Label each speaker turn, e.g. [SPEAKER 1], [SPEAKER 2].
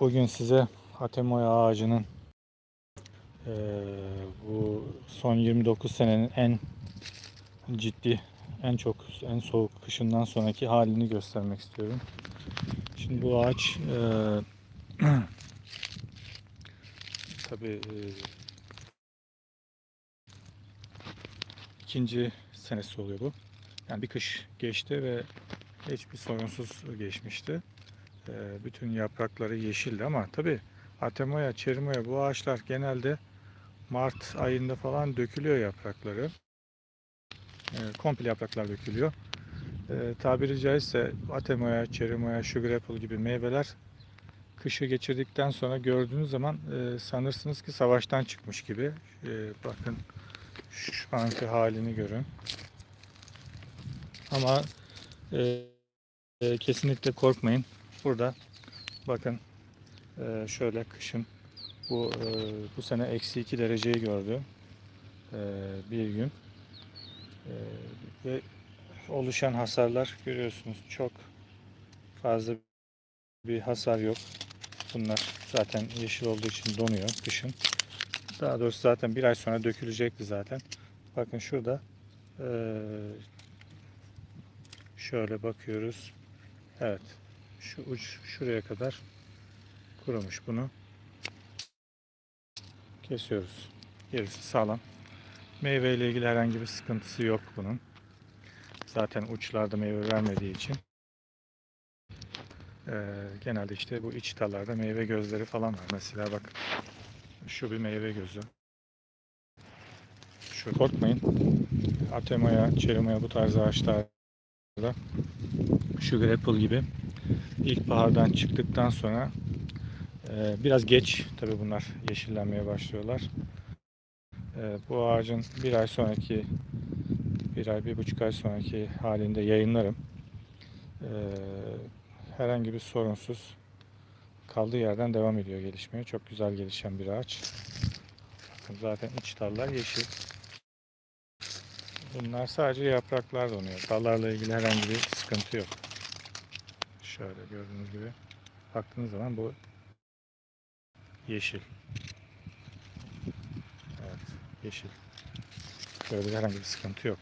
[SPEAKER 1] Bugün size Atemoy ağacının eee, bu son 29 senenin en ciddi, en çok, en soğuk kışından sonraki halini göstermek istiyorum. Şimdi bu ağaç eee tabii eee, ikinci senesi oluyor bu. Yani bir kış geçti ve hiçbir sorunsuz geçmişti. Ee, bütün yaprakları yeşildi ama tabi Atemoya, Çerimoya bu ağaçlar genelde Mart ayında falan dökülüyor yaprakları. Ee, komple yapraklar dökülüyor. Ee, tabiri caizse Atemoya, Çerimoya, Sugar Apple gibi meyveler kışı geçirdikten sonra gördüğünüz zaman e, sanırsınız ki savaştan çıkmış gibi. Bakın şu anki halini görün. Ama e, e, kesinlikle korkmayın. Burada bakın e, şöyle kışın bu e, bu sene eksi 2 dereceyi gördü e, bir gün ve oluşan hasarlar görüyorsunuz çok fazla bir hasar yok. Bunlar zaten yeşil olduğu için donuyor kışın. Daha doğrusu zaten bir ay sonra dökülecekti zaten. Bakın şurada şöyle bakıyoruz. Evet. Şu uç şuraya kadar kurumuş bunu. Kesiyoruz. Gerisi sağlam. Meyve ile ilgili herhangi bir sıkıntısı yok bunun. Zaten uçlarda meyve vermediği için. Ee, genelde işte bu iç dallarda meyve gözleri falan var. Mesela bak şu bir meyve gözü. Şu korkmayın. Atemoya, çerimoya bu tarz ağaçlarda Sugar Apple gibi ilkbahardan çıktıktan sonra e, biraz geç tabi bunlar yeşillenmeye başlıyorlar. E, bu ağacın bir ay sonraki bir ay bir buçuk ay sonraki halinde yayınlarım. E, herhangi bir sorunsuz kaldığı yerden devam ediyor gelişmeye. Çok güzel gelişen bir ağaç. Zaten iç dallar yeşil. Bunlar sadece yapraklar donuyor. Dallarla ilgili herhangi bir sıkıntı yok. Şöyle gördüğünüz gibi baktığınız zaman bu yeşil. Evet, yeşil. Böyle herhangi bir sıkıntı yok.